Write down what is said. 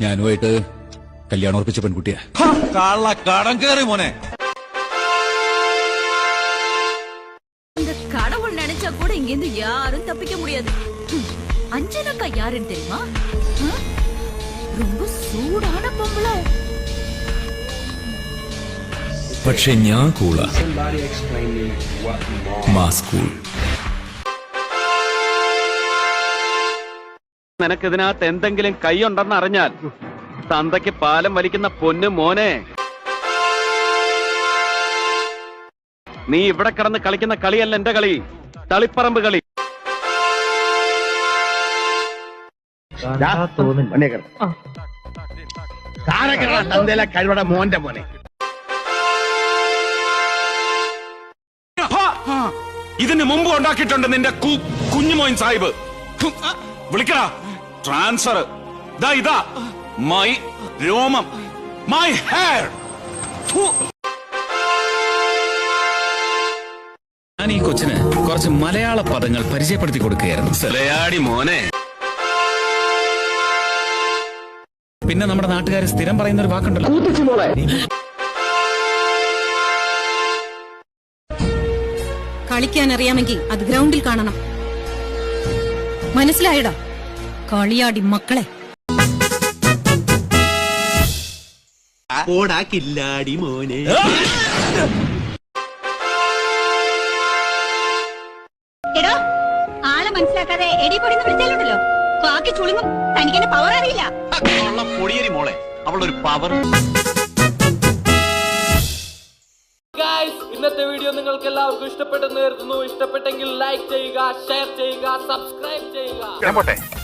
ഞാനുമായിട്ട് കല്യാണം ഉറപ്പിച്ച പെൺകുട്ടിയാ കള്ള കടം കയറി മോനെ இந்த கடவுள் நினைச்சா கூட இங்க இருந்து யாரும் தப்பிக்க முடியாது ஹம், அஞ்சனக்கா யாருன்னு தெரியுமா ஆ? ரொம்ப சூடான பொம்பளை പക്ഷെ ഞാൻ കൂള മാസ് കൂൾ നിനക്കിതിനകത്ത് എന്തെങ്കിലും കൈയുണ്ടെന്ന് അറിഞ്ഞാൽ തന്തയ്ക്ക് പാലം വലിക്കുന്ന പൊന്നു മോനെ. നീ ഇവിടെ കിടന്ന് കളിക്കുന്ന കളിയല്ല എന്റെ കളി. തളിപ്പറമ്പ് കളി. കഴിവട മോന്റെ മോനെ. ഇതിന് മുമ്പ് ഉണ്ടാക്കിയിട്ടുണ്ട് നിന്റെ കുഞ്ഞുമോയിൻ കുഞ്ഞുമോൻ സാഹിബ്. വിളിക്കടാ. ട്രാൻസ്ഫർ ഇതാ ഇതാ. മൈ രോമം. മൈ ഹെയർ ഞാൻ ഈ കൊച്ചിന് കുറച്ച് മലയാള പദങ്ങൾ പരിചയപ്പെടുത്തി കൊടുക്കുകയായിരുന്നു സലയാടി മോനെ. പിന്നെ നമ്മുടെ നാട്ടുകാർ സ്ഥിരം പറയുന്ന ഒരു വാക്കുണ്ടല്ലോ കളിക്കാൻ അറിയാമെങ്കിൽ അത് ഗ്രൗണ്ടിൽ കാണണം. മനസ്സിലായടാ? കളിയാടി മക്കളെ. കില്ലാടി മോനെ. എടോ ആളെ മനസ്സിലാക്കാതെ എടി പൊടിന്ന് വിളിച്ചാലുണ്ടല്ലോ. ബാക്കി തനിക്ക് എന്നെ പവർ അറിയില്ല. പൊടിയരി മോളെ. അവളുടെ ഒരു പവർ ഇന്നത്തെ വീഡിയോ നിങ്ങൾക്ക് എല്ലാവർക്കും ഇഷ്ടപ്പെട്ടെന്ന് കരുതുന്നു. ഇഷ്ടപ്പെട്ടെങ്കിൽ ലൈക്ക് ചെയ്യുക ഷെയർ ചെയ്യുക സബ്സ്ക്രൈബ് ചെയ്യുക.